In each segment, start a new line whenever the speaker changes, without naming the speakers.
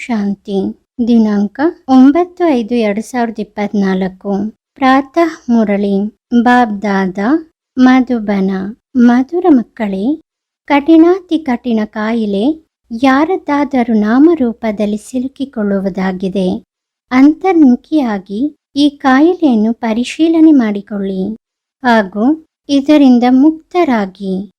ಶಾಂತಿ. ದಿನಾಂಕ ಒಂಬತ್ತು ಐದು ಎರಡು ಸಾವಿರದ ಇಪ್ಪತ್ನಾಲ್ಕು. ಪ್ರಾತಃ ಮುರಳಿ. ಬಾಬ್ದಾದ. ಮಧುಬನ. ಮಧುರ ಮಕ್ಕಳೇ, ಕಠಿಣಾತಿ ಕಠಿಣ ಕಾಯಿಲೆ ಯಾರದ್ದಾದರೂ ನಾಮರೂಪದಲ್ಲಿ ಸಿಲುಕಿಕೊಳ್ಳುವುದಾಗಿದೆ. ಅಂತರ್ಮುಖಿಯಾಗಿ ಈ ಕಾಯಿಲೆಯನ್ನು ಪರಿಶೀಲನೆ ಮಾಡಿಕೊಳ್ಳಿ. ಹಾಗೂ ಇದರಿಂದ ಮುಕ್ತರಾಗಿ.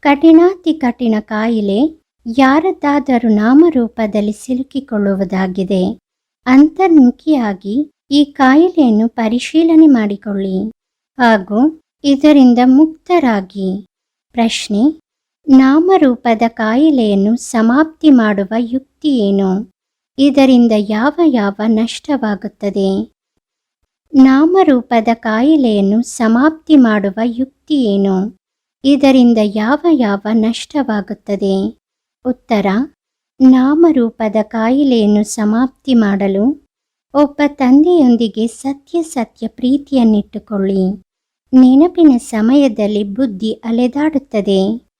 ಕಠಿಣಾತಿ ಕಠಿಣ ಕಾಯಿಲೆ ಯಾರದ್ದಾದರೂ ನಾಮರೂಪದಲ್ಲಿ ಸಿಲುಕಿಕೊಳ್ಳುವುದಾಗಿದೆ, ಅಂತರ್ಮುಖಿಯಾಗಿ ಈ ಕಾಯಿಲೆಯನ್ನು ಪರಿಶೀಲನೆ ಮಾಡಿಕೊಳ್ಳಿ. ಹಾಗೂ ಇದರಿಂದ ಮುಕ್ತರಾಗಿ. ಪ್ರಶ್ನೆ, ನಾಮರೂಪದ ಕಾಯಿಲೆಯನ್ನು ಸಮಾಪ್ತಿ ಮಾಡುವ ಯುಕ್ತಿ ಏನು? ಇದರಿಂದ ಯಾವ ಯಾವ ನಷ್ಟವಾಗುತ್ತದೆ? ನಾಮರೂಪದ ಕಾಯಿಲೆಯನ್ನು ಸಮಾಪ್ತಿ ಮಾಡುವ ಯುಕ್ತಿ ಏನು? ಇದರಿಂದ ಯಾವ ಯಾವ ನಷ್ಟವಾಗುತ್ತದೆ? ಉತ್ತರ, ನಾಮರೂಪದ ಕಾಯಿಲೆಯನ್ನು ಸಮಾಪ್ತಿ ಮಾಡಲು ಒಬ್ಬ ತಂದೆಯೊಂದಿಗೆ ಸತ್ಯ ಸತ್ಯ ಪ್ರೀತಿಯನ್ನಿಟ್ಟುಕೊಳ್ಳಿ. ನೆನಪಿನ ಸಮಯದಲ್ಲಿ ಬುದ್ಧಿ ಅಲೆದಾಡುತ್ತದೆ.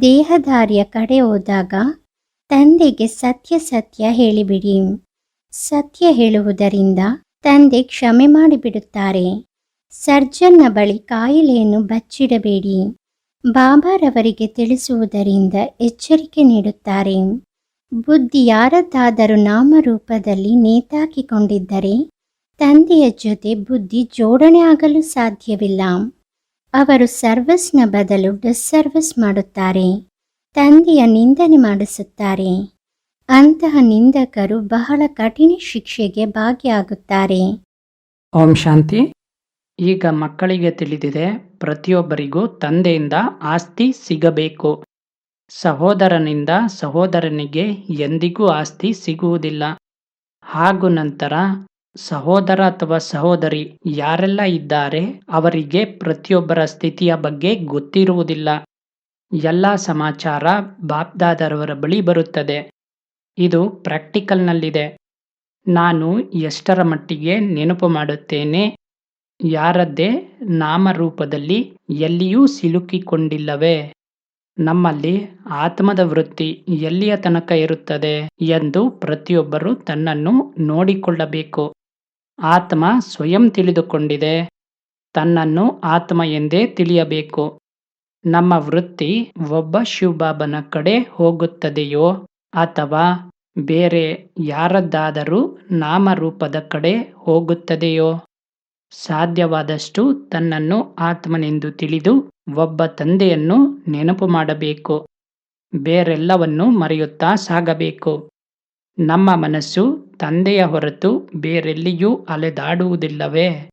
ದೇಹದಾರಿಯ ಕಡೆ ಹೋದಾಗ ತಂದೆಗೆ ಸತ್ಯ ಸತ್ಯ ಹೇಳಿಬಿಡಿ. ಸತ್ಯ ಹೇಳುವುದರಿಂದ ತಂದೆ ಕ್ಷಮೆ ಮಾಡಿಬಿಡುತ್ತಾರೆ. ಸರ್ಜನ್ನ ಬಳಿ ಕಾಯಿಲೆಯನ್ನು ಬಚ್ಚಿಡಬೇಡಿ. ಬಾಬಾರವರಿಗೆ ತಿಳಿಸುವುದರಿಂದ ಎಚ್ಚರಿಕೆ ನೀಡುತ್ತಾರೆ. ಬುದ್ಧಿ ಯಾರದ್ದಾದರೂ ನಾಮರೂಪದಲ್ಲಿ ನೇತಾಕಿಕೊಂಡಿದ್ದರೆ, ತಂದೆಯ ಜೊತೆ ಬುದ್ಧಿ ಜೋಡಣೆ ಆಗಲು ಸಾಧ್ಯವಿಲ್ಲ. ಅವರು ಸರ್ವಸ್ನ ಬದಲು ಡಿಸ್ಸರ್ವಿಸ್ ಮಾಡುತ್ತಾರೆ. ತಂದೆಯ ನಿಂದನೆ ಮಾಡಿಸುತ್ತಾರೆ. ಅಂತಹ ನಿಂದಕರು ಬಹಳ ಕಠಿಣ ಶಿಕ್ಷೆಗೆ ಭಾಗಿಯಾಗುತ್ತಾರೆ.
ಓಂ ಶಾಂತಿ. ಈಗ ಮಕ್ಕಳಿಗೆ ತಿಳಿದಿದೆ, ಪ್ರತಿಯೊಬ್ಬರಿಗೂ ತಂದೆಯಿಂದ ಆಸ್ತಿ ಸಿಗಬೇಕು. ಸಹೋದರನಿಂದ ಸಹೋದರನಿಗೆ ಎಂದಿಗೂ ಆಸ್ತಿ ಸಿಗುವುದಿಲ್ಲ. ಹಾಗೂ ನಂತರ ಸಹೋದರ ಅಥವಾ ಸಹೋದರಿ ಯಾರೆಲ್ಲ ಇದ್ದಾರೆ, ಅವರಿಗೆ ಪ್ರತಿಯೊಬ್ಬರ ಸ್ಥಿತಿಯ ಬಗ್ಗೆ ಗೊತ್ತಿರುವುದಿಲ್ಲ. ಎಲ್ಲ ಸಮಾಚಾರ ಬಾಪ್ದಾದರವರ ಬಳಿ ಬರುತ್ತದೆ. ಇದು ಪ್ರಾಕ್ಟಿಕಲ್ನಲ್ಲಿದೆ. ನಾನು ಎಷ್ಟರ ಮಟ್ಟಿಗೆ ನೆನಪು ಮಾಡುತ್ತೇನೆ ಯಾರದ್ದೇ ನಾಮರೂಪದಲ್ಲಿ ಎಲ್ಲಿಯೂ ಸಿಲುಕಿಕೊಂಡಿಲ್ಲವೇ? ನಮ್ಮಲ್ಲಿ ಆತ್ಮದ ವೃತ್ತಿ ಎಲ್ಲಿಯ ತನಕ ಇರುತ್ತದೆ ಎಂದು ಪ್ರತಿಯೊಬ್ಬರು ತನ್ನನ್ನು ನೋಡಿಕೊಳ್ಳಬೇಕು. ಆತ್ಮ ಸ್ವಯಂ ತಿಳಿದುಕೊಂಡಿದೆ. ತನ್ನನ್ನು ಆತ್ಮ ಎಂದೇ ತಿಳಿಯಬೇಕು. ನಮ್ಮ ವೃತ್ತಿ ಒಬ್ಬ ಶಿವಬಾಬನ ಕಡೆ ಹೋಗುತ್ತದೆಯೋ ಅಥವಾ ಬೇರೆ ಯಾರದ್ದಾದರೂ ನಾಮರೂಪದ ಕಡೆ ಹೋಗುತ್ತದೆಯೋ? ಸಾಧ್ಯವಾದಷ್ಟು ತನ್ನನ್ನು ಆತ್ಮನೆಂದು ತಿಳಿದು ಒಬ್ಬ ತಂದೆಯನ್ನು ನೆನಪು ಮಾಡಬೇಕು. ಬೇರೆಲ್ಲವನ್ನು ಮರೆಯುತ್ತಾ ಸಾಗಬೇಕು. ನಮ್ಮ ಮನಸ್ಸು ತಂದೆಯ ಹೊರತು ಬೇರೆಲ್ಲಿಯೂ ಅಲೆದಾಡುವುದಿಲ್ಲವೇ?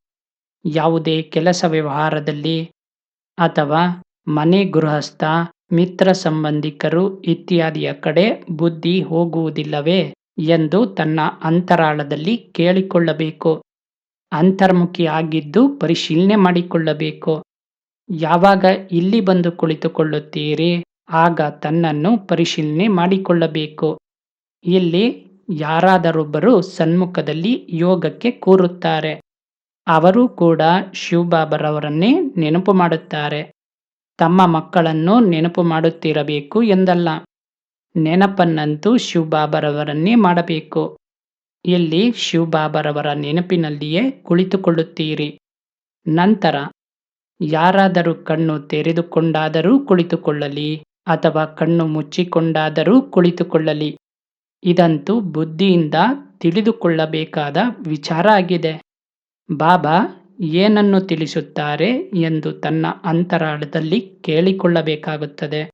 ಯಾವುದೇ ಕೆಲಸ ವ್ಯವಹಾರದಲ್ಲಿ ಅಥವಾ ಮನೆ ಗೃಹಸ್ಥ, ಮಿತ್ರ ಸಂಬಂಧಿಕರು ಇತ್ಯಾದಿಯ ಕಡೆ ಬುದ್ಧಿ ಹೋಗುವುದಿಲ್ಲವೇ ಎಂದು ತನ್ನ ಅಂತರಾಳದಲ್ಲಿ ಕೇಳಿಕೊಳ್ಳಬೇಕು. ಅಂತರ್ಮುಖಿ ಆಗಿದ್ದು ಪರಿಶೀಲನೆ ಮಾಡಿಕೊಳ್ಳಬೇಕು. ಯಾವಾಗ ಇಲ್ಲಿ ಬಂದು ಕುಳಿತುಕೊಳ್ಳುತ್ತೀರಿ, ಆಗ ತನ್ನನ್ನು ಪರಿಶೀಲನೆ ಮಾಡಿಕೊಳ್ಳಬೇಕು. ಇಲ್ಲಿ ಯಾರಾದರೊಬ್ಬರು ಸನ್ಮುಖದಲ್ಲಿ ಯೋಗಕ್ಕೆ ಕೂರುತ್ತಾರೆ. ಅವರು ಕೂಡ ಶಿವಬಾಬರವರನ್ನೇ ನೆನಪು ಮಾಡುತ್ತಾರೆ. ತಮ್ಮ ಮಕ್ಕಳನ್ನು ನೆನಪು ಮಾಡುತ್ತಿರಬೇಕು ಎಂದಲ್ಲ. ನೆನಪನ್ನಂತೂ ಶಿವಬಾಬರವರನ್ನೇ ಮಾಡಬೇಕು. ಇಲ್ಲಿ ಶಿವಬಾಬರವರ ನೆನಪಿನಲ್ಲಿಯೇ ಕುಳಿತುಕೊಳ್ಳುತ್ತೀರಿ? ನಂತರ, ಯಾರಾದರೂ ಕಣ್ಣು ತೆರೆದುಕೊಂಡಾದರೂ ಕುಳಿತುಕೊಳ್ಳಲಿ, ಅಥವಾ ಕಣ್ಣು ಮುಚ್ಚಿಕೊಂಡಾದರೂ ಕುಳಿತುಕೊಳ್ಳಲಿ. ಇದಂತೂ ಬುದ್ಧಿಯಿಂದ ತಿಳಿದುಕೊಳ್ಳಬೇಕಾದ ವಿಚಾರ ಆಗಿದೆ. ಬಾಬಾ, ಏನನ್ನು ತಿಳಿಸುತ್ತಾರೆ ಎಂದು ತನ್ನ ಅಂತರಾಳದಲ್ಲಿ ಕೇಳಿಕೊಳ್ಳಬೇಕಾಗುತ್ತದೆ.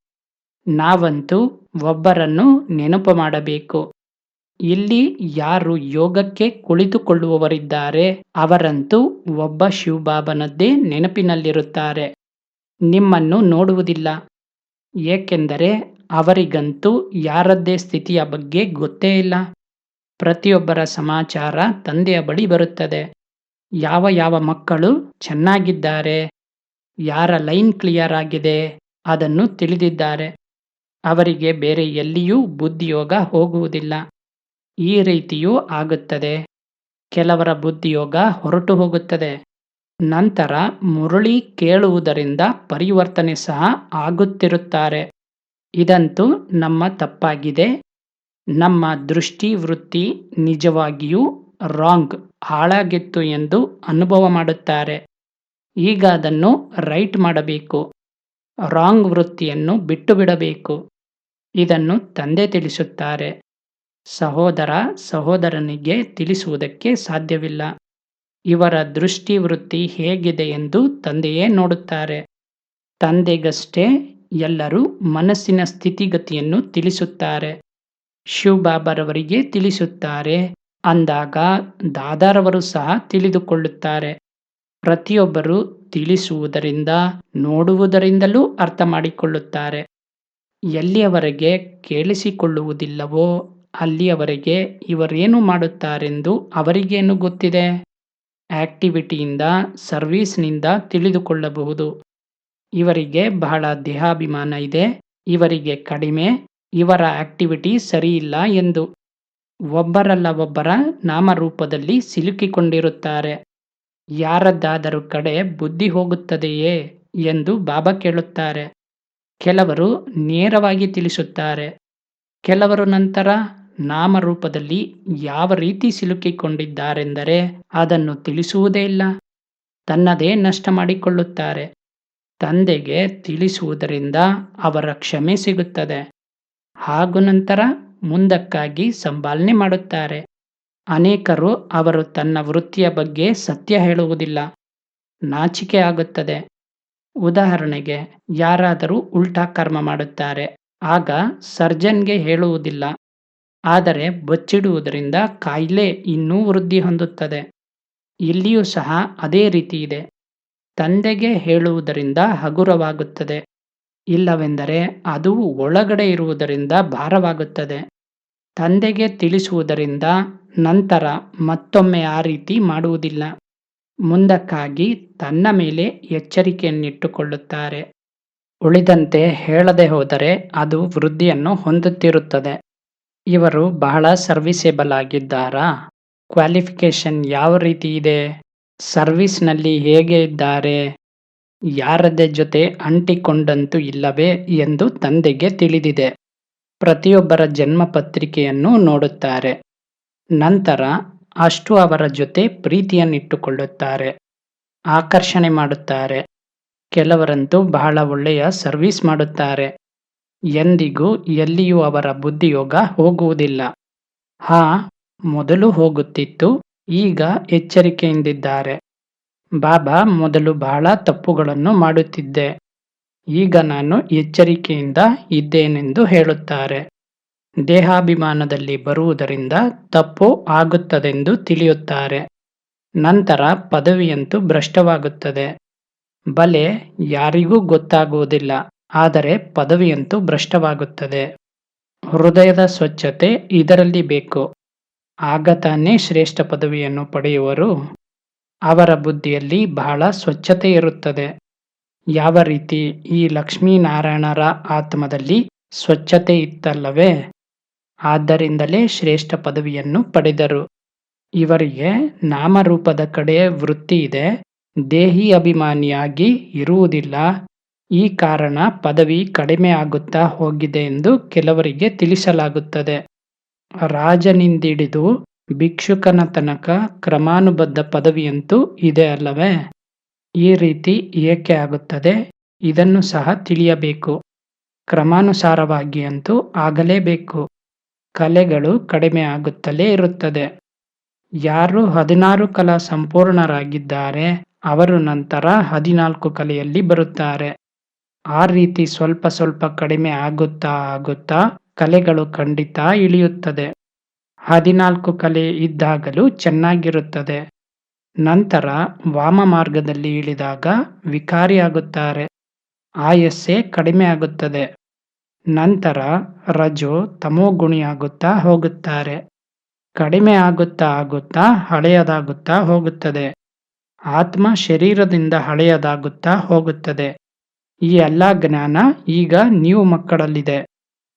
ನಾವಂತೂ ಒಬ್ಬರನ್ನು ನೆನಪು ಮಾಡಬೇಕು. ಇಲ್ಲಿ ಯಾರು ಯೋಗಕ್ಕೆ ಕುಳಿತುಕೊಳ್ಳುವವರಿದ್ದಾರೆ, ಅವರಂತೂ ಒಬ್ಬ ಶಿವಬಾಬನದ್ದೇ ನೆನಪಿನಲ್ಲಿರುತ್ತಾರೆ. ನಿಮ್ಮನ್ನು ನೋಡುವುದಿಲ್ಲ. ಏಕೆಂದರೆ ಅವರಿಗಂತೂ ಯಾರದ್ದೇ ಸ್ಥಿತಿಯ ಬಗ್ಗೆ ಗೊತ್ತೇ ಇಲ್ಲ. ಪ್ರತಿಯೊಬ್ಬರ ಸಮಾಚಾರ ತಂದೆಯ ಬಳಿ ಬರುತ್ತದೆ. ಯಾವ ಯಾವ ಮಕ್ಕಳು ಚೆನ್ನಾಗಿದ್ದಾರೆ, ಯಾರ ಲೈನ್ ಕ್ಲಿಯರ್ ಆಗಿದೆ ಅದನ್ನು ತಿಳಿದಿದ್ದಾರೆ. ಅವರಿಗೆ ಬೇರೆ ಎಲ್ಲಿಯೂ ಬುದ್ಧಿಯೋಗ ಹೋಗುವುದಿಲ್ಲ. ಈ ರೀತಿಯೂ ಆಗುತ್ತದೆ. ಕೆಲವರ ಬುದ್ಧಿಯೋಗ ಹೊರಟು ಹೋಗುತ್ತದೆ. ನಂತರ ಮುರಳಿ ಕೇಳುವುದರಿಂದ ಪರಿವರ್ತನೆ ಸಹ ಆಗುತ್ತಿರುತ್ತಾರೆ. ಇದಂತೂ ನಮ್ಮ ತಪ್ಪಾಗಿದೆ. ನಮ್ಮ ದೃಷ್ಟಿ ವೃತ್ತಿ ನಿಜವಾಗಿಯೂ ರಾಂಗ್, ಹಾಳಾಗಿತ್ತು ಎಂದು ಅನುಭವ ಮಾಡುತ್ತಾರೆ. ಈಗ ಅದನ್ನು ರೈಟ್ ಮಾಡಬೇಕು. ರಾಂಗ್ ವೃತ್ತಿಯನ್ನು ಬಿಟ್ಟು ಬಿಡಬೇಕು. ಇದನ್ನು ತಂದೆ ತಿಳಿಸುತ್ತಾರೆ. ಸಹೋದರ ಸಹೋದರನಿಗೆ ತಿಳಿಸುವುದಕ್ಕೆ ಸಾಧ್ಯವಿಲ್ಲ. ಇವರ ದೃಷ್ಟಿ ವೃತ್ತಿ ಹೇಗಿದೆ ಎಂದು ತಂದೆಯೇ ನೋಡುತ್ತಾರೆ. ತಂದೆಗಷ್ಟೇ ಎಲ್ಲರೂ ಮನಸ್ಸಿನ ಸ್ಥಿತಿಗತಿಯನ್ನು ತಿಳಿಸುತ್ತಾರೆ. ಶಿವಬಾಬರವರಿಗೆ ತಿಳಿಸುತ್ತಾರೆ. ಅಂದಾಗ ದಾದಾರವರು ಸಹ ತಿಳಿದುಕೊಳ್ಳುತ್ತಾರೆ. ಪ್ರತಿಯೊಬ್ಬರು ತಿಳಿಸುವುದರಿಂದ, ನೋಡುವುದರಿಂದಲೂ ಅರ್ಥ ಮಾಡಿಕೊಳ್ಳುತ್ತಾರೆ ಎಲ್ಲಿಯವರೆಗೆ ಕೇಳಿಸಿಕೊಳ್ಳುವುದಿಲ್ಲವೋ ಅಲ್ಲಿಯವರೆಗೆ ಇವರೇನು ಮಾಡುತ್ತಾರೆಂದು ಅವರಿಗೇನು ಗೊತ್ತಿದೆ? ಆಕ್ಟಿವಿಟಿಯಿಂದ, ಸರ್ವೀಸ್ನಿಂದ ತಿಳಿದುಕೊಳ್ಳಬಹುದು. ಇವರಿಗೆ ಬಹಳ ದೇಹಾಭಿಮಾನ ಇದೆ. ಇವರಿಗೆ ಕಡಿಮೆ, ಇವರ ಆಕ್ಟಿವಿಟಿ ಸರಿಯಿಲ್ಲ ಎಂದು. ಒಬ್ಬರಲ್ಲ ಒಬ್ಬರ ನಾಮರೂಪದಲ್ಲಿ ಸಿಲುಕಿಕೊಂಡಿರುತ್ತಾರೆ. ಯಾರದ್ದಾದರೂ ಕಡೆ ಬುದ್ಧಿ ಹೋಗುತ್ತದೆಯೇ ಎಂದು ಬಾಬಾ ಕೇಳುತ್ತಾರೆ. ಕೆಲವರು ನೇರವಾಗಿ ತಿಳಿಸುತ್ತಾರೆ. ಕೆಲವರು ನಂತರ ನಾಮರೂಪದಲ್ಲಿ ಯಾವ ರೀತಿ ಸಿಲುಕಿಕೊಂಡಿದ್ದಾರೆಂದರೆ ಅದನ್ನು ತಿಳಿಸುವುದೇ ಇಲ್ಲ. ತನ್ನದೇ ನಷ್ಟ ಮಾಡಿಕೊಳ್ಳುತ್ತಾರೆ. ತಂದೆಗೆ ತಿಳಿಸುವುದರಿಂದ ಅವರ ಕ್ಷಮೆ ಸಿಗುತ್ತದೆ. ಹಾಗೂ ನಂತರ ಮುಂದಕ್ಕಾಗಿ ಸಂಭಾಲನೆ ಮಾಡುತ್ತಾರೆ. ಅನೇಕರು ಅವರು ತನ್ನ ವೃತ್ತಿಯ ಬಗ್ಗೆ ಸತ್ಯ ಹೇಳುವುದಿಲ್ಲ. ನಾಚಿಕೆ ಆಗುತ್ತದೆ. ಉದಾಹರಣೆಗೆ, ಯಾರಾದರೂ ಉಲ್ಟಾ ಕರ್ಮ ಮಾಡುತ್ತಾರೆ. ಆಗ ಸರ್ಜನ್ಗೆ ಹೇಳುವುದಿಲ್ಲ. ಆದರೆ ಬಚ್ಚಿಡುವುದರಿಂದ ಕಾಯಿಲೆ ಇನ್ನೂ ವೃದ್ಧಿ ಹೊಂದುತ್ತದೆ. ಇಲ್ಲಿಯೂ ಸಹ ಅದೇ ರೀತಿ ಇದೆ. ತಂದೆಗೆ ಹೇಳುವುದರಿಂದ ಹಗುರವಾಗುತ್ತದೆ. ಇಲ್ಲವೆಂದರೆ ಅದು ಒಳಗಡೆ ಇರುವುದರಿಂದ ಭಾರವಾಗುತ್ತದೆ. ತಂದೆಗೆ ತಿಳಿಸುವುದರಿಂದ ನಂತರ ಮತ್ತೊಮ್ಮೆ ಆ ರೀತಿ ಮಾಡುವುದಿಲ್ಲ. ಮುಂದಕ್ಕಾಗಿ ತನ್ನ ಮೇಲೆ ಎಚ್ಚರಿಕೆಯನ್ನಿಟ್ಟುಕೊಳ್ಳುತ್ತಾರೆ. ಉಳಿದಂತೆ ಹೇಳದೆ ಹೋದರೆ ಅದು ವೃದ್ಧಿಯನ್ನು ಹೊಂದುತ್ತಿರುತ್ತದೆ. ಇವರು ಬಹಳ ಸರ್ವಿಸೇಬಲ್ ಆಗಿದ್ದಾರಾ? ಕ್ವಾಲಿಫಿಕೇಶನ್ ಯಾವ ರೀತಿ ಇದೆ? ಸರ್ವಿಸ್ನಲ್ಲಿ ಹೇಗೆ ಇದ್ದಾರೆ? ಯಾರದೇ ಜೊತೆ ಅಂಟಿಕೊಂಡಂತೂ ಇಲ್ಲವೇ ಎಂದು ತಂದೆಗೆ ತಿಳಿದಿದೆ. ಪ್ರತಿಯೊಬ್ಬರ ಜನ್ಮ ಪತ್ರಿಕೆಯನ್ನು ನೋಡುತ್ತಾರೆ. ನಂತರ ಅಷ್ಟು ಅವರ ಜೊತೆ ಪ್ರೀತಿಯನ್ನಿಟ್ಟುಕೊಳ್ಳುತ್ತಾರೆ. ಆಕರ್ಷಣೆ ಮಾಡುತ್ತಾರೆ. ಕೆಲವರಂತೂ ಬಹಳ ಒಳ್ಳೆಯ ಸರ್ವಿಸ್ ಮಾಡುತ್ತಾರೆ. ಎಂದಿಗೂ ಎಲ್ಲಿಯೂ ಅವರ ಬುದ್ಧಿಯೋಗ ಹೋಗುವುದಿಲ್ಲ. ಹಾ, ಮೊದಲು ಹೋಗುತ್ತಿತ್ತು, ಈಗ ಎಚ್ಚರಿಕೆಯಿಂದಿದ್ದಾರೆ. ಬಾಬಾ ಮೊದಲು ಬಹಳ ತಪ್ಪುಗಳನ್ನು ಮಾಡುತ್ತಿದ್ದೆ. ಈಗ ನಾನು ಎಚ್ಚರಿಕೆಯಿಂದ ಇದ್ದೇನೆಂದು ಹೇಳುತ್ತಾರೆ. ದೇಹಾಭಿಮಾನದಲ್ಲಿ ಬರುವುದರಿಂದ ತಪ್ಪು ಆಗುತ್ತದೆಂದು ತಿಳಿಯುತ್ತಾರೆ. ನಂತರ ಪದವಿಯಂತೂ ಭ್ರಷ್ಟವಾಗುತ್ತದೆ. ಬಲೆ ಯಾರಿಗೂ ಗೊತ್ತಾಗುವುದಿಲ್ಲ. ಆದರೆ ಪದವಿಯಂತೂ ಭ್ರಷ್ಟವಾಗುತ್ತದೆ. ಹೃದಯದ ಸ್ವಚ್ಛತೆ ಇದರಲ್ಲಿ ಬೇಕು. ಆಗ ತಾನೇ ಶ್ರೇಷ್ಠ ಪದವಿಯನ್ನು ಪಡೆಯುವರು. ಅವರ ಬುದ್ಧಿಯಲ್ಲಿ ಬಹಳ ಸ್ವಚ್ಛತೆ ಇರುತ್ತದೆ. ಯಾವ ರೀತಿ ಈ ಲಕ್ಷ್ಮೀನಾರಾಯಣರ ಆತ್ಮದಲ್ಲಿ ಸ್ವಚ್ಛತೆ ಇತ್ತಲ್ಲವೇ? ಆದ್ದರಿಂದಲೇ ಶ್ರೇಷ್ಠ ಪದವಿಯನ್ನು ಪಡೆದರು. ಇವರಿಗೆ ನಾಮರೂಪದ ಕಡೆ ವೃತ್ತಿ ಇದೆ. ದೇಹಿ ಅಭಿಮಾನಿಯಾಗಿ ಇರುವುದಿಲ್ಲ. ಈ ಕಾರಣ ಪದವಿ ಕಡಿಮೆ ಆಗುತ್ತಾ ಹೋಗಿದೆ ಎಂದು ಕೆಲವರಿಗೆ ತಿಳಿಸಲಾಗುತ್ತದೆ. ರಾಜನಿಂದಿಡಿದು ಭಿಕ್ಷುಕನ ತನಕ ಕ್ರಮಾನುಬದ್ಧ ಪದವಿಯಂತೂ ಇದೆ ಅಲ್ಲವೇ? ಈ ರೀತಿ ಏಕೆ ಆಗುತ್ತದೆ? ಇದನ್ನು ಸಹ ತಿಳಿಯಬೇಕು. ಕ್ರಮಾನುಸಾರವಾಗಿ ಅಂತೂ ಆಗಲೇಬೇಕು. ಕಲೆಗಳು ಕಡಿಮೆ ಆಗುತ್ತಲೇ ಇರುತ್ತದೆ. ಯಾರು ಹದಿನಾರು ಕಲಾ ಸಂಪೂರ್ಣರಾಗಿದ್ದಾರೆ, ಅವರು ನಂತರ ಹದಿನಾಲ್ಕು ಕಲೆಯಲ್ಲಿ ಬರುತ್ತಾರೆ. ಆ ರೀತಿ ಸ್ವಲ್ಪ ಸ್ವಲ್ಪ ಕಡಿಮೆ ಆಗುತ್ತಾ ಆಗುತ್ತಾ ಕಲೆಗಳು ಖಂಡಿತ ಇಳಿಯುತ್ತದೆ. ಹದಿನಾಲ್ಕು ಕಲೆ ಇದ್ದಾಗಲೂ ಚೆನ್ನಾಗಿರುತ್ತದೆ. ನಂತರ ವಾಮ ಮಾರ್ಗದಲ್ಲಿ ಇಳಿದಾಗ ವಿಕಾರಿಯಾಗುತ್ತಾರೆ. ಆಯಸ್ಸೇ ಕಡಿಮೆ ಆಗುತ್ತದೆ. ನಂತರ ರಜೋ ತಮೋಗುಣಿಯಾಗುತ್ತಾ ಹೋಗುತ್ತಾರೆ. ಕಡಿಮೆ ಆಗುತ್ತಾ ಆಗುತ್ತಾ ಹಳೆಯದಾಗುತ್ತಾ ಹೋಗುತ್ತದೆ. ಆತ್ಮ ಶರೀರದಿಂದ ಹಳೆಯದಾಗುತ್ತಾ ಹೋಗುತ್ತದೆ. ಈ ಎಲ್ಲ ಜ್ಞಾನ ಈಗ ನೀವು ಮಕ್ಕಳಲ್ಲಿದೆ.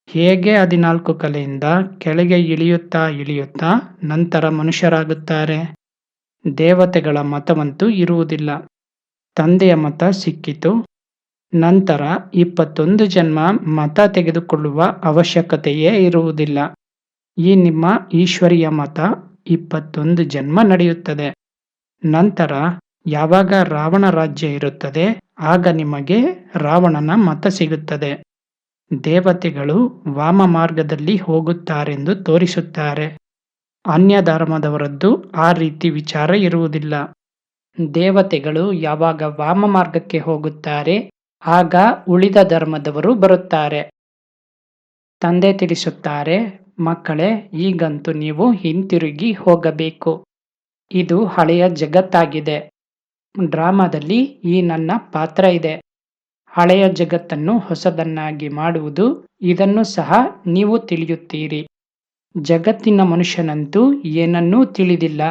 ಹೇಗೆ ಹದಿನಾಲ್ಕು ಕಲೆಯಿಂದ ಕೆಳಗೆ ಇಳಿಯುತ್ತಾ ಇಳಿಯುತ್ತಾ ನಂತರ ಮನುಷ್ಯರಾಗುತ್ತಾರೆ? ದೇವತೆಗಳ ಮತವಂತೂ ಇರುವುದಿಲ್ಲ. ತಂದೆಯ ಮತ ಸಿಕ್ಕಿತು. ನಂತರ ಇಪ್ಪತ್ತೊಂದು ಜನ್ಮ ಮತ ತೆಗೆದುಕೊಳ್ಳುವ ಅವಶ್ಯಕತೆಯೇ ಇರುವುದಿಲ್ಲ. ಈ ನಿಮ್ಮ ಈಶ್ವರಿಯ ಮತ ಇಪ್ಪತ್ತೊಂದು ಜನ್ಮ ನಡೆಯುತ್ತದೆ. ನಂತರ ಯಾವಾಗ ರಾವಣ ರಾಜ್ಯ ಇರುತ್ತದೆ, ಆಗ ನಿಮಗೆ ರಾವಣನ ಮತ ಸಿಗುತ್ತದೆ. ದೇವತೆಗಳು ವಾಮ ಮಾರ್ಗದಲ್ಲಿ ಹೋಗುತ್ತಾರೆಂದು ತೋರಿಸುತ್ತಾರೆ. ಅನ್ಯ ಧರ್ಮದವರದ್ದು ಆ ರೀತಿ ವಿಚಾರ ಇರುವುದಿಲ್ಲ. ದೇವತೆಗಳು ಯಾವಾಗ ವಾಮ ಮಾರ್ಗಕ್ಕೆ ಹೋಗುತ್ತಾರೆ, ಆಗ ಉಳಿದ ಧರ್ಮದವರು ಬರುತ್ತಾರೆ. ತಂದೆ ತಿಳಿಸುತ್ತಾರೆ, ಮಕ್ಕಳೇ, ಈಗಂತೂ ನೀವು ಹಿಂತಿರುಗಿ ಹೋಗಬೇಕು. ಇದು ಹಳೆಯ ಜಗತ್ತಾಗಿದೆ. ಡ್ರಾಮಾದಲ್ಲಿ ಈ ನನ್ನ ಪಾತ್ರ ಇದೆ. ಹಳೆಯ ಜಗತ್ತನ್ನು ಹೊಸದನ್ನಾಗಿ ಮಾಡುವುದು, ಇದನ್ನು ಸಹ ನೀವು ತಿಳಿಯುತ್ತೀರಿ. ಜಗತ್ತಿನ ಮನುಷ್ಯನಂತೂ ಏನನ್ನೂ ತಿಳಿದಿಲ್ಲ.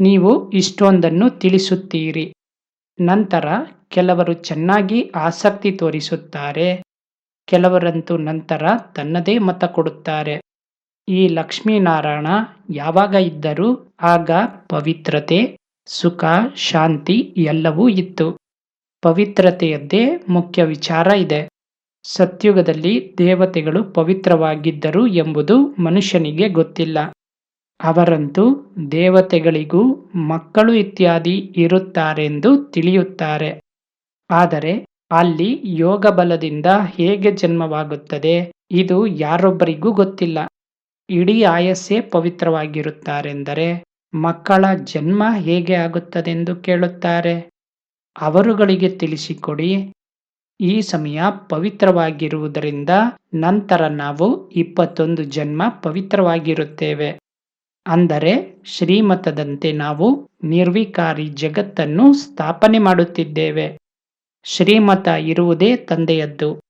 ನೀವು ಇಷ್ಟೊಂದನ್ನು ತಿಳಿಸುತ್ತೀರಿ. ನಂತರ ಕೆಲವರು ಚೆನ್ನಾಗಿ ಆಸಕ್ತಿ ತೋರಿಸುತ್ತಾರೆ. ಕೆಲವರಂತೂ ನಂತರ ತನ್ನದೇ ಮತ ಕೊಡುತ್ತಾರೆ. ಈ ಲಕ್ಷ್ಮೀನಾರಾಯಣ ಯಾವಾಗ ಇದ್ದರೂ ಆಗ ಪವಿತ್ರತೆ ಸುಖ, ಶಾಂತಿ ಎಲ್ಲವೂ ಇತ್ತು. ಪವಿತ್ರತೆಯದ್ದೇ ಮುಖ್ಯ ವಿಚಾರ ಇದೆ. ಸತ್ಯುಗದಲ್ಲಿ ದೇವತೆಗಳು ಪವಿತ್ರವಾಗಿದ್ದರು ಎಂಬುದು ಮನುಷ್ಯನಿಗೆ ಗೊತ್ತಿಲ್ಲ. ಅವರಂತೂ ದೇವತೆಗಳಿಗೂ ಮಕ್ಕಳು ಇತ್ಯಾದಿ ಇರುತ್ತಾರೆಂದು ತಿಳಿಯುತ್ತಾರೆ. ಆದರೆ ಅಲ್ಲಿ ಯೋಗ ಬಲದಿಂದ ಹೇಗೆ ಜನ್ಮವಾಗುತ್ತದೆ ಇದು ಯಾರೊಬ್ಬರಿಗೂ ಗೊತ್ತಿಲ್ಲ. ಇಡೀ ಆಯಸ್ಸೇ ಪವಿತ್ರವಾಗಿರುತ್ತಾರೆಂದರೆ ಮಕ್ಕಳ ಜನ್ಮ ಹೇಗೆ ಆಗುತ್ತದೆಂದು ಕೇಳುತ್ತಾರೆ. ಅವರುಗಳಿಗೆ ತಿಳಿಸಿಕೊಡಿ. ಈ ಸಮಯ ಪವಿತ್ರವಾಗಿರುವುದರಿಂದ ನಂತರ ನಾವು ಇಪ್ಪತ್ತೊಂದು ಜನ್ಮ ಪವಿತ್ರವಾಗಿರುತ್ತೇವೆ. ಅಂದರೆ ಶ್ರೀಮತದಂತೆ ನಾವು ನಿರ್ವಿಕಾರಿ ಜಗತ್ತನ್ನು ಸ್ಥಾಪನೆ ಮಾಡುತ್ತಿದ್ದೇವೆ. ಶ್ರೀಮತ ಇರುವುದೇ ತಂದೆಯದ್ದು.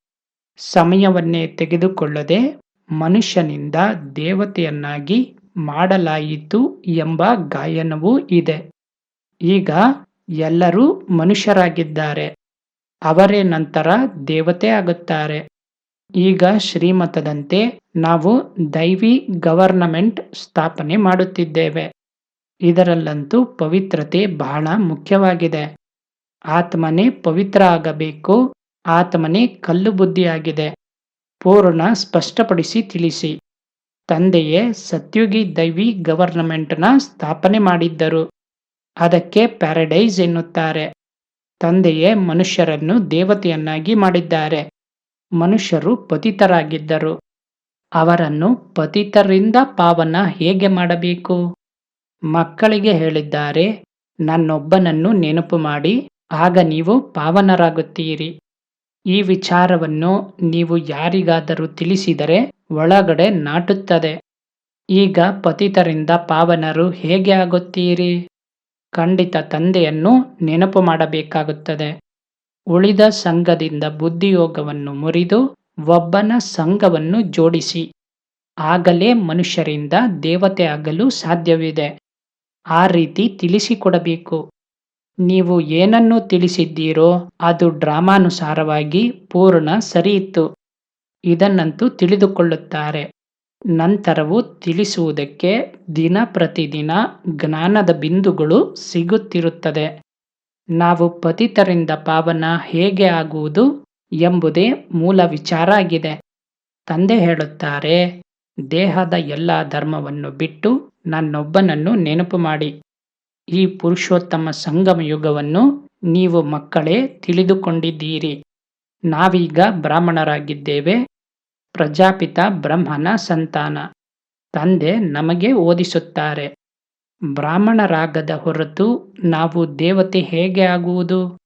ಸಮಯವನ್ನೇ ತೆಗೆದುಕೊಳ್ಳದೆ ಮನುಷ್ಯನಿಂದ ದೇವತೆಯನ್ನಾಗಿ ಮಾಡಲಾಯಿತು ಎಂಬ ಗಾಯನವೂ ಇದೆ. ಈಗ ಎಲ್ಲರೂ ಮನುಷ್ಯರಾಗಿದ್ದಾರೆ. ಅವರೇ ನಂತರ ದೇವತೆ ಆಗುತ್ತಾರೆ. ಈಗ ಶ್ರೀಮತದಂತೆ ನಾವು ದೈವಿ ಗವರ್ನಮೆಂಟ್ ಸ್ಥಾಪನೆ ಮಾಡುತ್ತಿದ್ದೇವೆ. ಇದರಲ್ಲಂತೂ ಪವಿತ್ರತೆ ಬಹಳ ಮುಖ್ಯವಾಗಿದೆ. ಆತ್ಮನೇ ಪವಿತ್ರ ಆಗಬೇಕು, ಆತ್ಮನೇ ಕಲ್ಲು ಬುದ್ಧಿಯಾಗಿದೆ ಪೂರ್ಣ ಸ್ಪಷ್ಟಪಡಿಸಿ ತಿಳಿಸಿ. ತಂದೆಯೇ ಸತ್ಯುಗಿ ದೈವಿ ಗವರ್ನಮೆಂಟ್ನ ಸ್ಥಾಪನೆ ಮಾಡಿದ್ದರು. ಅದಕ್ಕೆ ಪ್ಯಾರಡೈಸ್ ಎನ್ನುತ್ತಾರೆ. ತಂದೆಯೇ ಮನುಷ್ಯರನ್ನು ದೇವತೆಯನ್ನಾಗಿ ಮಾಡಿದ್ದಾರೆ. ಮನುಷ್ಯರು ಪತಿತರಾಗಿದ್ದರು. ಅವರನ್ನು ಪತಿತರಿಂದ ಪಾವನ ಹೇಗೆ ಮಾಡಬೇಕು? ಮಕ್ಕಳಿಗೆ ಹೇಳಿದ್ದಾರೆ, ನನ್ನೊಬ್ಬನನ್ನು ನೆನಪು ಮಾಡಿ, ಆಗ ನೀವು ಪಾವನರಾಗುತ್ತೀರಿ. ಈ ವಿಚಾರವನ್ನು ನೀವು ಯಾರಿಗಾದರೂ ತಿಳಿಸಿದರೆ ಒಳಗಡೆ ನಾಟುತ್ತದೆ. ಈಗ ಪತಿತರಿಂದ ಪಾವನರು ಹೇಗೆ ಆಗುತ್ತೀರಿ? ಖಂಡಿತ ತಂದೆಯನ್ನು ನೆನಪು ಮಾಡಬೇಕಾಗುತ್ತದೆ. ಉಳಿದ ಸಂಘದಿಂದ ಬುದ್ಧಿಯೋಗವನ್ನು ಮುರಿದು ಒಬ್ಬನ ಸಂಘವನ್ನು ಜೋಡಿಸಿ. ಆಗಲೇ ಮನುಷ್ಯರಿಂದ ದೇವತೆ ಆಗಲು ಸಾಧ್ಯವಿದೆ. ಆ ರೀತಿ ತಿಳಿಸಿಕೊಡಬೇಕು. ನೀವು ಏನನ್ನು ತಿಳಿಸಿದ್ದೀರೋ ಅದು ಡ್ರಾಮಾನುಸಾರವಾಗಿ ಪೂರ್ಣ ಸರಿಯಿತ್ತು. ಇದನ್ನಂತೂ ತಿಳಿದುಕೊಳ್ಳುತ್ತಾರೆ. ನಂತರವೂ ತಿಳಿಸುವುದಕ್ಕೆ ದಿನ ಪ್ರತಿದಿನ ಜ್ಞಾನದ ಬಿಂದುಗಳು ಸಿಗುತ್ತಿರುತ್ತದೆ. ನಾವು ಪತಿತರಿಂದ ಪಾವನ ಹೇಗೆ ಆಗುವುದು ಎಂಬುದೇ ಮೂಲ ವಿಚಾರ ಆಗಿದೆ. ತಂದೆ ಹೇಳುತ್ತಾರೆ, ದೇಹದ ಎಲ್ಲ ಧರ್ಮವನ್ನು ಬಿಟ್ಟು ನನ್ನೊಬ್ಬನನ್ನು ನೆನಪು ಮಾಡಿ. ಈ ಪುರುಷೋತ್ತಮ ಸಂಗಮ ಯುಗವನ್ನು ನೀವು ಮಕ್ಕಳೇ ತಿಳಿದುಕೊಂಡಿದ್ದೀರಿ. ನಾವೀಗ ಬ್ರಾಹ್ಮಣರಾಗಿದ್ದೇವೆ. ಪ್ರಜಾಪಿತ ಬ್ರಹ್ಮನ ಸಂತಾನ. ತಂದೆ ನಮಗೆ ಓದಿಸುತ್ತಾರೆ. ಬ್ರಾಹ್ಮಣರಾಗದ ಹೊರತು ನಾವು ದೇವತೆ ಹೇಗೆ ಆಗುವುದು?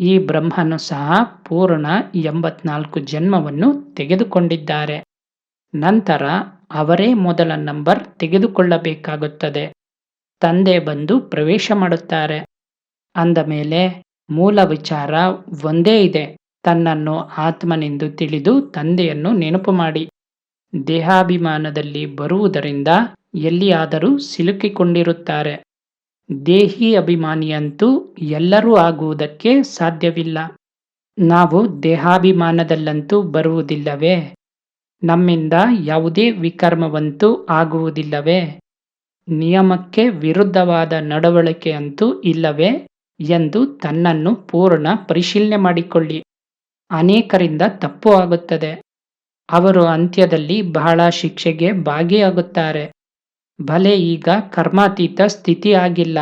ಈ ಬ್ರಹ್ಮನು ಸಹ ಪೂರ್ಣ ಎಂಬತ್ನಾಲ್ಕು ಜನ್ಮವನ್ನು ತೆಗೆದುಕೊಂಡಿದ್ದಾರೆ. ನಂತರ ಅವರೇ ಮೊದಲ ನಂಬರ್ ತೆಗೆದುಕೊಳ್ಳಬೇಕಾಗುತ್ತದೆ. ತಂದೆ ಬಂದು ಪ್ರವೇಶ ಮಾಡುತ್ತಾರೆ. ಅಂದ ಮೇಲೆ ಮೂಲ ವಿಚಾರ ಒಂದೇ ಇದೆ. ತನ್ನನ್ನು ಆತ್ಮನೆಂದು ತಿಳಿದು ತಂದೆಯನ್ನು ನೆನಪು ಮಾಡಿ. ದೇಹಾಭಿಮಾನದಲ್ಲಿ ಬರುವುದರಿಂದ ಎಲ್ಲಿಯಾದರೂ ಸಿಲುಕಿಕೊಂಡಿರುತ್ತಾರೆ. ದೇಹಿ ಅಭಿಮಾನಿಯಂತೂ ಎಲ್ಲರೂ ಆಗುವುದಕ್ಕೆ ಸಾಧ್ಯವಿಲ್ಲ. ನಾವು ದೇಹಾಭಿಮಾನದಲ್ಲಂತೂ ಬರುವುದಿಲ್ಲವೇ? ನಮ್ಮಿಂದ ಯಾವುದೇ ವಿಕರ್ಮವಂತೂ ಆಗುವುದಿಲ್ಲವೇ? ನಿಯಮಕ್ಕೆ ವಿರುದ್ಧವಾದ ನಡವಳಿಕೆ ಅಂತೂ ಇಲ್ಲವೇ ಎಂದು ತನ್ನನ್ನು ಪೂರ್ಣ ಪರಿಶೀಲನೆ ಮಾಡಿಕೊಳ್ಳಿ. ಅನೇಕರಿಂದ ತಪ್ಪು ಆಗುತ್ತದೆ. ಅವರು ಅಂತ್ಯದಲ್ಲಿ ಬಹಳ ಶಿಕ್ಷೆಗೆ ಭಾಗಿಯಾಗುತ್ತಾರೆ. ಭಲೆ ಈಗ ಕರ್ಮಾತೀತ ಸ್ಥಿತಿ ಆಗಿಲ್ಲ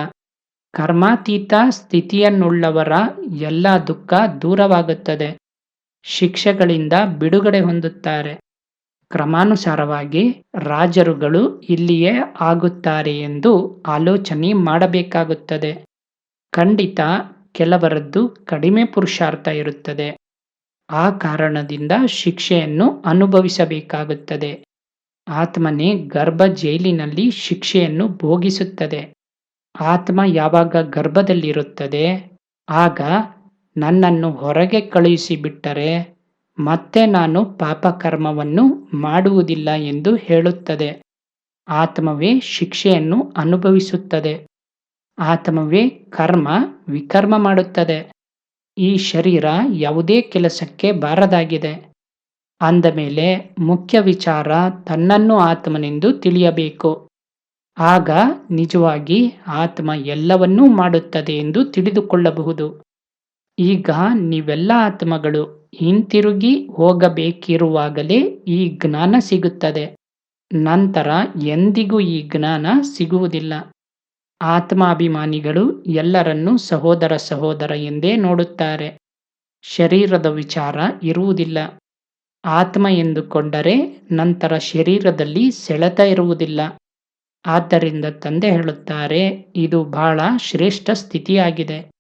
ಕರ್ಮಾತೀತ ಸ್ಥಿತಿಯನ್ನುಳ್ಳವರ ಎಲ್ಲ ದುಃಖ ದೂರವಾಗುತ್ತದೆ. ಶಿಕ್ಷೆಗಳಿಂದ ಬಿಡುಗಡೆ ಹೊಂದುತ್ತಾರೆ. ಕ್ರಮಾನುಸಾರವಾಗಿ ರಾಜರುಗಳು ಇಲ್ಲಿಯೇ ಆಗುತ್ತಾರೆ ಎಂದು ಆಲೋಚನೆ ಮಾಡಬೇಕಾಗುತ್ತದೆ. ಖಂಡಿತ ಕೆಲವರದ್ದು ಕಡಿಮೆ ಪುರುಷಾರ್ಥ ಇರುತ್ತದೆ. ಆ ಕಾರಣದಿಂದ ಶಿಕ್ಷೆಯನ್ನು ಅನುಭವಿಸಬೇಕಾಗುತ್ತದೆ. ಆತ್ಮನೇ ಗರ್ಭ ಜೈಲಿನಲ್ಲಿ ಶಿಕ್ಷೆಯನ್ನು ಭೋಗಿಸುತ್ತದೆ. ಆತ್ಮ ಯಾವಾಗ ಗರ್ಭದಲ್ಲಿರುತ್ತದೆ, ಆಗ ನನ್ನನ್ನು ಹೊರಗೆ ಕಳುಹಿಸಿಬಿಟ್ಟರೆ ಮತ್ತೆ ನಾನು ಪಾಪಕರ್ಮವನ್ನು ಮಾಡುವುದಿಲ್ಲ ಎಂದು ಹೇಳುತ್ತದೆ. ಆತ್ಮವೇ ಶಿಕ್ಷೆಯನ್ನು ಅನುಭವಿಸುತ್ತದೆ. ಆತ್ಮವೇ ಕರ್ಮ ವಿಕರ್ಮ ಮಾಡುತ್ತದೆ. ಈ ಶರೀರ ಯಾವುದೇ ಕೆಲಸಕ್ಕೆ ಬಾರದಾಗಿದೆ. ಅಂದ ಮೇಲೆ ಮುಖ್ಯ ವಿಚಾರ ತನ್ನನ್ನು ಆತ್ಮನೆಂದು ತಿಳಿಯಬೇಕು. ಆಗ ನಿಜವಾಗಿ ಆತ್ಮ ಎಲ್ಲವನ್ನೂ ಮಾಡುತ್ತದೆ ಎಂದು ತಿಳಿದುಕೊಳ್ಳಬಹುದು. ಈಗ ನೀವೆಲ್ಲ ಆತ್ಮಗಳು. ಹಿಂತಿರುಗಿ ಹೋಗಬೇಕಿರುವಾಗಲೇ ಈ ಜ್ಞಾನ ಸಿಗುತ್ತದೆ. ನಂತರ ಎಂದಿಗೂ ಈ ಜ್ಞಾನ ಸಿಗುವುದಿಲ್ಲ. ಆತ್ಮಾಭಿಮಾನಿಗಳು ಎಲ್ಲರನ್ನೂ ಸಹೋದರ ಸಹೋದರ ಎಂದೇ ನೋಡುತ್ತಾರೆ. ಶರೀರದ ವಿಚಾರ ಇರುವುದಿಲ್ಲ. ಆತ್ಮ ಎಂದುಕೊಂಡರೆ ನಂತರ ಶರೀರದಲ್ಲಿ ಸೆಳೆತ ಇರುವುದಿಲ್ಲ. ಆದ್ದರಿಂದ ತಂದೆ ಹೇಳುತ್ತಾರೆ, ಇದು ಬಹಳ ಶ್ರೇಷ್ಠ ಸ್ಥಿತಿಯಾಗಿದೆ.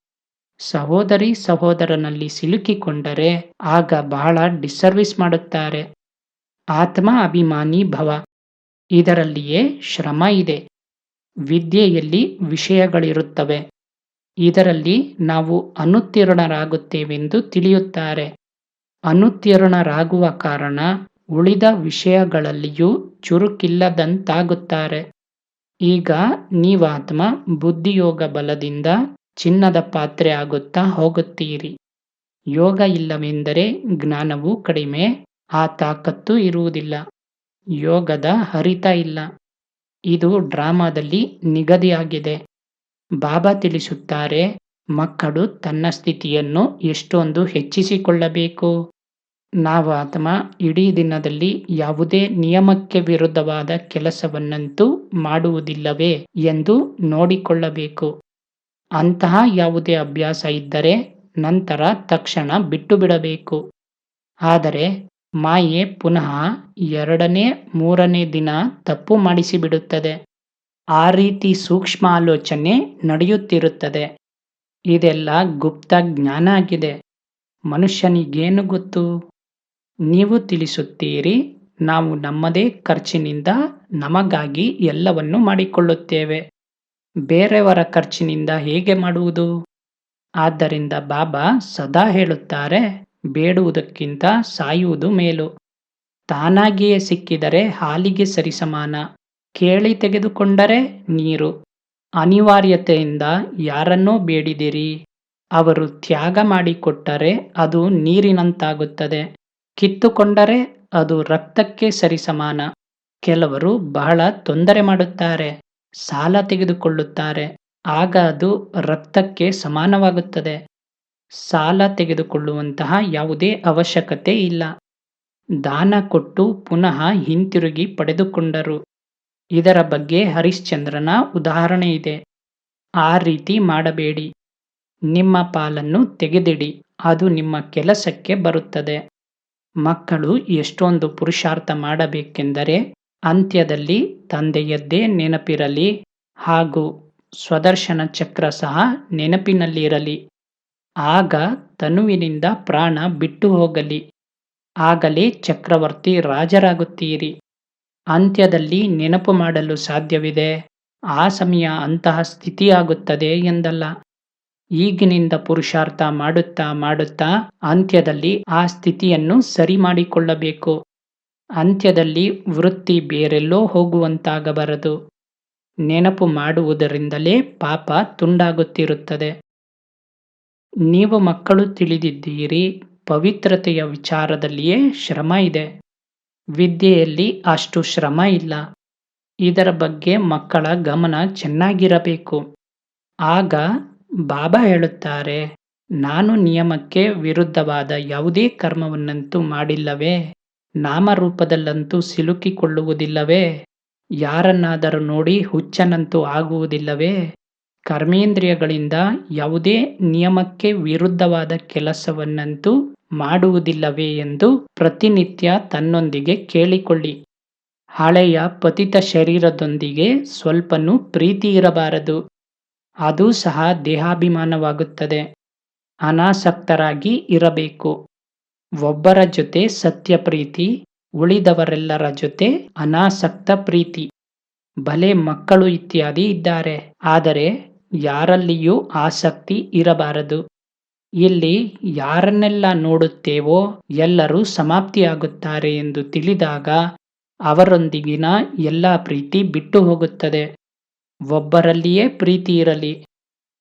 ಸಹೋದರಿ ಸಹೋದರನಲ್ಲಿ ಸಿಲುಕಿಕೊಂಡರೆ ಆಗ ಬಹಳ ಡಿಸ್ಸರ್ವಿಸ್ ಮಾಡುತ್ತಾರೆ. ಆತ್ಮ ಅಭಿಮಾನಿ ಭವ. ಇದರಲ್ಲಿಯೇ ಶ್ರಮ ಇದೆ. ವಿದ್ಯೆಯಲ್ಲಿ ವಿಷಯಗಳಿರುತ್ತವೆ. ಇದರಲ್ಲಿ ನಾವು ಅನುತ್ತೀರ್ಣರಾಗುತ್ತೇವೆಂದು ತಿಳಿಯುತ್ತಾರೆ. ಅನುತ್ತೀರ್ಣರಾಗುವ ಕಾರಣ ಉಳಿದ ವಿಷಯಗಳಲ್ಲಿಯೂ ಚುರುಕಿಲ್ಲದಂತಾಗುತ್ತಾರೆ. ಈಗ ನೀವಾತ್ಮ ಬುದ್ಧಿಯೋಗ ಬಲದಿಂದ ಚಿನ್ನದ ಪಾತ್ರೆ ಆಗುತ್ತಾ ಹೋಗುತ್ತೀರಿ. ಯೋಗ ಇಲ್ಲವೆಂದರೆ ಜ್ಞಾನವು ಕಡಿಮೆ, ಆ ತಾಕತ್ತು ಇರುವುದಿಲ್ಲ. ಯೋಗದ ಹರಿತ ಇಲ್ಲ. ಇದು ಡ್ರಾಮಾದಲ್ಲಿ ನಿಗದಿಯಾಗಿದೆ. ಬಾಬಾ ತಿಳಿಸುತ್ತಾರೆ, ಮಕ್ಕಳು ತನ್ನ ಸ್ಥಿತಿಯನ್ನು ಎಷ್ಟೊಂದು ಹೆಚ್ಚಿಸಿಕೊಳ್ಳಬೇಕು. ನಾವು ಆತ್ಮ ಇಡೀ ದಿನದಲ್ಲಿ ಯಾವುದೇ ನಿಯಮಕ್ಕೆ ವಿರುದ್ಧವಾದ ಕೆಲಸವನ್ನಂತೂ ಮಾಡುವುದಿಲ್ಲವೇ ಎಂದು ನೋಡಿಕೊಳ್ಳಬೇಕು. ಅಂತಹ ಯಾವುದೇ ಅಭ್ಯಾಸ ಇದ್ದರೆ ನಂತರ ತಕ್ಷಣ ಬಿಟ್ಟು ಬಿಡಬೇಕು. ಆದರೆ ಮಾಯೆ ಪುನಃ ಎರಡನೇ, ಮೂರನೇ ದಿನ ತಪ್ಪು ಮಾಡಿಸಿಬಿಡುತ್ತದೆ. ಆ ರೀತಿ ಸೂಕ್ಷ್ಮ ಆಲೋಚನೆ ನಡೆಯುತ್ತಿರುತ್ತದೆ. ಇದೆಲ್ಲ ಗುಪ್ತ ಜ್ಞಾನ ಆಗಿದೆ. ಮನುಷ್ಯನಿಗೇನು ಗೊತ್ತು? ನೀವು ತಿಳಿಸುತ್ತೀರಿ, ನಾವು ನಮ್ಮದೇ ಖರ್ಚಿನಿಂದ ನಮಗಾಗಿ ಎಲ್ಲವನ್ನು ಮಾಡಿಕೊಳ್ಳುತ್ತೇವೆ. ಬೇರೆಯವರ ಖರ್ಚಿನಿಂದ ಹೇಗೆ ಮಾಡುವುದು? ಆದ್ದರಿಂದ ಬಾಬಾ ಸದಾ ಹೇಳುತ್ತಾರೆ, ಬೇಡುವುದಕ್ಕಿಂತ ಸಾಯುವುದು ಮೇಲು. ತಾನಾಗಿಯೇ ಸಿಕ್ಕಿದರೆ ಹಾಲಿಗೆ ಸರಿಸಮಾನ. ಕೇಳಿ ತೆಗೆದುಕೊಂಡರೆ ನೀರು. ಅನಿವಾರ್ಯತೆಯಿಂದ ಯಾರನ್ನೋ ಬೇಡಿದಿರಿ. ಅವರು ತ್ಯಾಗ ಮಾಡಿಕೊಟ್ಟರೆ ಅದು ನೀರಿನಂತಾಗುತ್ತದೆ. ಕಿತ್ತುಕೊಂಡರೆ ಅದು ರಕ್ತಕ್ಕೆ ಸರಿಸಮಾನ. ಕೆಲವರು ಬಹಳ ತೊಂದರೆ ಮಾಡುತ್ತಾರೆ. ಸಾಲ ತೆಗೆದುಕೊಳ್ಳುತ್ತಾರೆ, ಆಗ ಅದು ರಕ್ತಕ್ಕೆ ಸಮಾನವಾಗುತ್ತದೆ. ಸಾಲ ತೆಗೆದುಕೊಳ್ಳುವಂತಹ ಯಾವುದೇ ಅವಶ್ಯಕತೆ ಇಲ್ಲ. ದಾನ ಕೊಟ್ಟು ಪುನಃ ಹಿಂತಿರುಗಿ ಪಡೆದುಕೊಂಡರು. ಇದರ ಬಗ್ಗೆ ಹರಿಶ್ಚಂದ್ರನ ಉದಾಹರಣೆ ಇದೆ. ಆ ರೀತಿ ಮಾಡಬೇಡಿ. ನಿಮ್ಮ ಪಾಲನ್ನು ತೆಗೆದಿಡಿ, ಅದು ನಿಮ್ಮ ಕೆಲಸಕ್ಕೆ ಬರುತ್ತದೆ. ಮಕ್ಕಳು ಎಷ್ಟೊಂದು ಪುರುಷಾರ್ಥ ಮಾಡಬೇಕೆಂದರೆ ಅಂತ್ಯದಲ್ಲಿ ತಂದೆಯದ್ದೇ ನೆನಪಿರಲಿ ಹಾಗೂ ಸ್ವದರ್ಶನ ಚಕ್ರ ಸಹ ನೆನಪಿನಲ್ಲಿರಲಿ. ಆಗ ತನುವಿನಿಂದ ಪ್ರಾಣ ಬಿಟ್ಟು ಹೋಗಲಿ. ಆಗಲೇ ಚಕ್ರವರ್ತಿ ರಾಜರಾಗುತ್ತೀರಿ. ಅಂತ್ಯದಲ್ಲಿ ನೆನಪು ಮಾಡಲು ಸಾಧ್ಯವಿದೆ. ಆ ಸಮಯ ಅಂತಹ ಸ್ಥಿತಿಯಾಗುತ್ತದೆ ಎಂದಲ್ಲ. ಈಗಿನಿಂದ ಪುರುಷಾರ್ಥ ಮಾಡುತ್ತಾ ಮಾಡುತ್ತಾ ಅಂತ್ಯದಲ್ಲಿ ಆ ಸ್ಥಿತಿಯನ್ನು ಸರಿ ಮಾಡಿಕೊಳ್ಳಬೇಕು ಅಂತ್ಯದಲ್ಲಿ ವೃತ್ತಿ ಬೇರೆಲ್ಲೋ ಹೋಗುವಂತಾಗಬಾರದು. ನೆನಪು ಮಾಡುವುದರಿಂದಲೇ ಪಾಪ ತುಂಡಾಗುತ್ತಿರುತ್ತದೆ. ನೀವು ಮಕ್ಕಳು ತಿಳಿದಿದ್ದೀರಿ, ಪವಿತ್ರತೆಯ ವಿಚಾರದಲ್ಲಿಯೇ ಶ್ರಮ ಇದೆ. ವಿದ್ಯೆಯಲ್ಲಿ ಅಷ್ಟು ಶ್ರಮ ಇಲ್ಲ. ಇದರ ಬಗ್ಗೆ ಮಕ್ಕಳ ಗಮನ ಚೆನ್ನಾಗಿರಬೇಕು. ಆಗ ಬಾಬಾ ಹೇಳುತ್ತಾರೆ, ನಾನು ನಿಯಮಕ್ಕೆ ವಿರುದ್ಧವಾದ ಯಾವುದೇ ಕರ್ಮವನ್ನಂತೂ ಮಾಡಿಲ್ಲವೇ? ನಾಮರೂಪದಲ್ಲಂತೂ ಸಿಲುಕಿಕೊಳ್ಳುವುದಿಲ್ಲವೇ? ಯಾರನ್ನಾದರೂ ನೋಡಿ ಹುಚ್ಚನಂತೂ ಆಗುವುದಿಲ್ಲವೇ? ಕರ್ಮೇಂದ್ರಿಯಗಳಿಂದ ಯಾವುದೇ ನಿಯಮಕ್ಕೆ ವಿರುದ್ಧವಾದ ಕೆಲಸವನ್ನಂತೂ ಮಾಡುವುದಿಲ್ಲವೇ ಎಂದು ಪ್ರತಿನಿತ್ಯ ತನ್ನೊಂದಿಗೆ ಕೇಳಿಕೊಳ್ಳಿ. ಹಳೆಯ ಪತಿತ ಶರೀರದೊಂದಿಗೆ ಸ್ವಲ್ಪನೂ ಪ್ರೀತಿ ಇರಬಾರದು. ಅದೂ ಸಹ ದೇಹಾಭಿಮಾನವಾಗುತ್ತದೆ. ಅನಾಸಕ್ತರಾಗಿ ಇರಬೇಕು. ಒಬ್ಬರ ಜೊತೆ ಸತ್ಯ ಪ್ರೀತಿ, ಉಳಿದವರೆಲ್ಲರ ಜೊತೆ ಅನಾಸಕ್ತ ಪ್ರೀತಿ. ಭಲೆ ಮಕ್ಕಳು ಇತ್ಯಾದಿ ಇದ್ದಾರೆ. ಆದರೆ ಯಾರಲ್ಲಿಯೂ ಆಸಕ್ತಿ ಇರಬಾರದು. ಇಲ್ಲಿ ಯಾರನ್ನೆಲ್ಲ ನೋಡುತ್ತೇವೋ ಎಲ್ಲರೂ ಸಮಾಪ್ತಿಯಾಗುತ್ತಾರೆ ಎಂದು ತಿಳಿದಾಗ ಅವರೊಂದಿಗಿನ ಎಲ್ಲ ಪ್ರೀತಿ ಬಿಟ್ಟು ಹೋಗುತ್ತದೆ. ಒಬ್ಬರಲ್ಲಿಯೇ ಪ್ರೀತಿ ಇರಲಿ.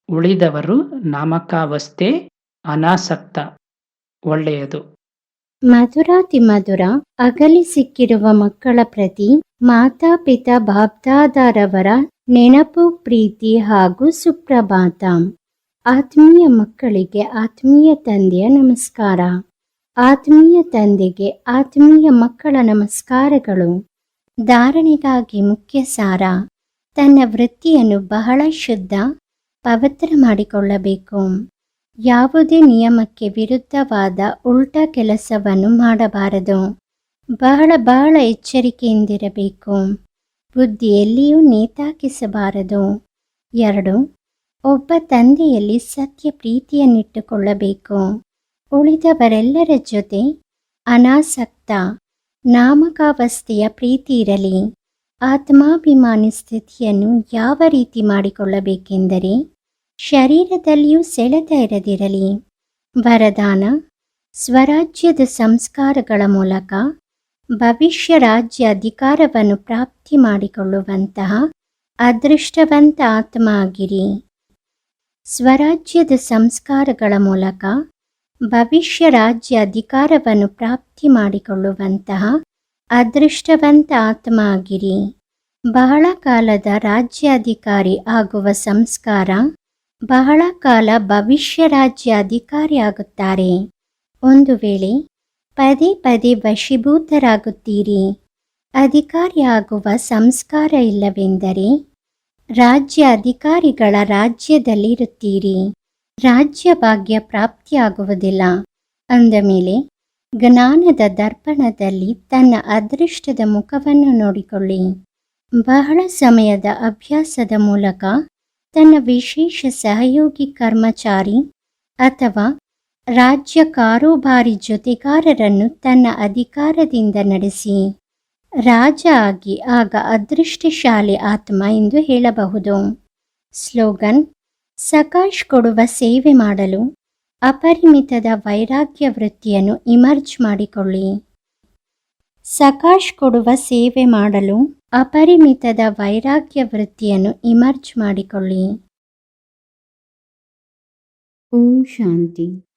ಉಳಿದವರು ನಾಮಕಾವಸ್ಥೆ ಅನಾಸಕ್ತ. ಒಳ್ಳೆಯದು.
ಮಧುರಾತಿ ಮಧುರ ಅಗಲಿ ಸಿಕ್ಕಿರುವ ಮಕ್ಕಳ ಪ್ರತಿ ಮಾತಾಪಿತಾ ಬಾಬ್ದಾದಾರವರ ನೆನಪು, ಪ್ರೀತಿ ಹಾಗೂ ಸುಪ್ರಭಾತ. ಆತ್ಮೀಯ ಮಕ್ಕಳಿಗೆ ಆತ್ಮೀಯ ತಂದೆಯ ನಮಸ್ಕಾರ. ಆತ್ಮೀಯ ತಂದೆಗೆ ಆತ್ಮೀಯ ಮಕ್ಕಳ ನಮಸ್ಕಾರಗಳು. ಧಾರಣೆಗಾಗಿ ಮುಖ್ಯ ಸಾರ. ತನ್ನ ವೃತ್ತಿಯನ್ನು ಬಹಳ ಶುದ್ಧ, ಪವಿತ್ರ ಮಾಡಿಕೊಳ್ಳಬೇಕು. ಯಾವುದೇ ನಿಯಮಕ್ಕೆ ವಿರುದ್ಧವಾದ ಉಲ್ಟಾ ಕೆಲಸವನ್ನು ಮಾಡಬಾರದು. ಬಹಳ ಬಹಳ ಎಚ್ಚರಿಕೆಯಿಂದಿರಬೇಕು. ಬುದ್ಧಿಯಲ್ಲಿಯೂ ನೇತಾಕಿಸಬಾರದು. ಎರಡು, ಒಬ್ಬ ತಂದೆಯಲ್ಲಿ ಸತ್ಯ ಪ್ರೀತಿಯನ್ನಿಟ್ಟುಕೊಳ್ಳಬೇಕು. ಉಳಿದವರೆಲ್ಲರ ಜೊತೆ ಅನಾಸಕ್ತ, ನಾಮಕಾವಸ್ಥೆಯ ಪ್ರೀತಿ ಇರಲಿ. ಆತ್ಮಾಭಿಮಾನಿ ಸ್ಥಿತಿಯನ್ನು ಯಾವ ರೀತಿ ಮಾಡಿಕೊಳ್ಳಬೇಕೆಂದರೆ ಶರೀರದಲ್ಲಿಯೂ ಸೆಳೆತ ಇರದಿರಲಿ. ವರದಾನ, ಸ್ವರಾಜ್ಯದ ಸಂಸ್ಕಾರಗಳ ಮೂಲಕ ಭವಿಷ್ಯ ರಾಜ್ಯ ಅಧಿಕಾರವನ್ನು ಪ್ರಾಪ್ತಿ ಮಾಡಿಕೊಳ್ಳುವಂತಹ ಅದೃಷ್ಟವಂತ ಆತ್ಮ ಆಗಿರಿ. ಸ್ವರಾಜ್ಯದ ಸಂಸ್ಕಾರಗಳ ಮೂಲಕ ಭವಿಷ್ಯ ರಾಜ್ಯ ಅಧಿಕಾರವನ್ನು ಪ್ರಾಪ್ತಿ ಮಾಡಿಕೊಳ್ಳುವಂತಹ ಅದೃಷ್ಟವಂತ ಆತ್ಮ ಆಗಿರಿ. ಬಹಳ ಕಾಲದ ರಾಜ್ಯಾಧಿಕಾರಿ ಆಗುವ ಸಂಸ್ಕಾರ ಬಹಳ ಕಾಲ ಭವಿಷ್ಯ ರಾಜ್ಯ ಅಧಿಕಾರಿಯಾಗುತ್ತಾರೆ. ಒಂದು ವೇಳೆ ಪದೇ ಪದೇ ವಶೀಭೂತರಾಗುತ್ತೀರಿ. ಅಧಿಕಾರಿಯಾಗುವ ಸಂಸ್ಕಾರ ಇಲ್ಲವೆಂದರೆ ರಾಜ್ಯ ಅಧಿಕಾರಿಗಳ ರಾಜ್ಯದಲ್ಲಿರುತ್ತೀರಿ. ರಾಜ್ಯ ಭಾಗ್ಯ ಪ್ರಾಪ್ತಿಯಾಗುವುದಿಲ್ಲ. ಅಂದ ಮೇಲೆ ಜ್ಞಾನದ ದರ್ಪಣದಲ್ಲಿ ತನ್ನ ಅದೃಷ್ಟದ ಮುಖವನ್ನು ನೋಡಿಕೊಳ್ಳಿ. ಬಹಳ ಸಮಯದ ಅಭ್ಯಾಸದ ಮೂಲಕ ತನ್ನ ವಿಶೇಷ ಸಹಯೋಗಿ ಕರ್ಮಚಾರಿ ಅಥವಾ ರಾಜ್ಯ ಕಾರೋಬಾರಿ ಜೊತೆಗಾರರನ್ನು ತನ್ನ ಅಧಿಕಾರದಿಂದ ನಡೆಸಿ ರಾಜ ಆಗಿ ಆಗ ಅದೃಷ್ಟಶಾಲಿ ಆತ್ಮ ಎಂದು ಹೇಳಬಹುದು. ಸ್ಲೋಗನ್, ಸಕಾಶ್ ಕೊಡುವ ಸೇವೆ ಮಾಡಲು ಅಪರಿಮಿತದ ವೈರಾಗ್ಯ ವೃತ್ತಿಯನ್ನು ಇಮರ್ಜ್ ಮಾಡಿಕೊಳ್ಳಿ. ಸಕಾಶ್ ಕೊಡುವ ಸೇವೆ ಮಾಡಲು ಅಪರಿಮಿತದ ವೈರಾಗ್ಯ ವೃತ್ತಿಯನ್ನು ಇಮರ್ಜ್ ಮಾಡಿಕೊಳ್ಳಿ. ಓಂ ಶಾಂತಿ.